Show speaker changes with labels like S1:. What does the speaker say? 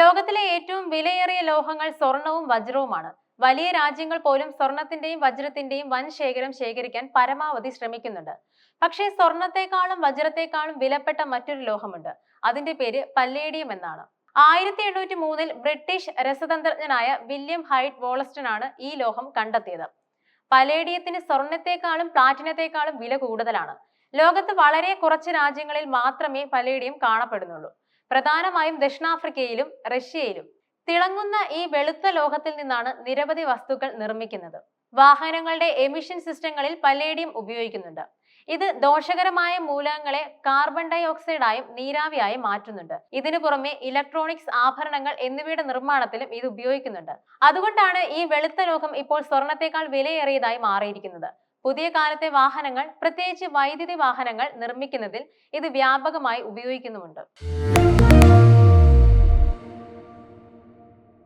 S1: ലോകത്തിലെ ഏറ്റവും വിലയേറിയ ലോഹങ്ങൾ സ്വർണവും വജ്രവുമാണ്. വലിയ രാജ്യങ്ങൾ പോലും സ്വർണത്തിന്റെയും വജ്രത്തിന്റെയും വൻ ശേഖരം ശേഖരിക്കാൻ പരമാവധി ശ്രമിക്കുന്നുണ്ട്. പക്ഷേ സ്വർണത്തെക്കാളും വജ്രത്തെക്കാളും വിലപ്പെട്ട മറ്റൊരു ലോഹമുണ്ട്. അതിന്റെ പേര് പല്ലേഡിയം എന്നാണ്. ആയിരത്തി എണ്ണൂറ്റി മൂന്നിൽ ബ്രിട്ടീഷ് രസതന്ത്രജ്ഞനായ വില്യം ഹൈറ്റ് വോളസ്റ്റൺ ആണ് ഈ ലോഹം കണ്ടെത്തിയത്. പലേഡിയത്തിന് സ്വർണത്തെക്കാളും പ്ലാറ്റിനത്തെക്കാളും വില കൂടുതലാണ്. ലോകത്ത് വളരെ കുറച്ച് രാജ്യങ്ങളിൽ മാത്രമേ പലേഡിയം കാണപ്പെടുന്നുള്ളൂ. പ്രധാനമായും ദക്ഷിണാഫ്രിക്കയിലും റഷ്യയിലും തിളങ്ങുന്ന ഈ വെളുത്ത ലോഹത്തിൽ നിന്നാണ് നിരവധി വസ്തുക്കൾ നിർമ്മിക്കുന്നത്. വാഹനങ്ങളുടെ എമിഷൻ സിസ്റ്റങ്ങളിൽ പലേഡിയം ഉപയോഗിക്കുന്നുണ്ട്. ഇത് ദോഷകരമായ മൂലകങ്ങളെ കാർബൺ ഡൈ ഓക്സൈഡായും നീരാവിയായും മാറ്റുന്നുണ്ട്. ഇതിനു പുറമെ ഇലക്ട്രോണിക്സ് ആഭരണങ്ങൾ എന്നിവയുടെ നിർമ്മാണത്തിലും ഇത് ഉപയോഗിക്കുന്നുണ്ട്. അതുകൊണ്ടാണ് ഈ വെളുത്ത ലോഹം ഇപ്പോൾ സ്വർണത്തെക്കാൾ വിലയേറിയതായി മാറിയിരിക്കുന്നത്. പുതിയ കാലത്തെ വാഹനങ്ങൾ പ്രത്യേകിച്ച് വൈദ്യുതി വാഹനങ്ങൾ നിർമ്മിക്കുന്നതിൽ ഇത് വ്യാപകമായി ഉപയോഗിക്കുന്നുമുണ്ട്.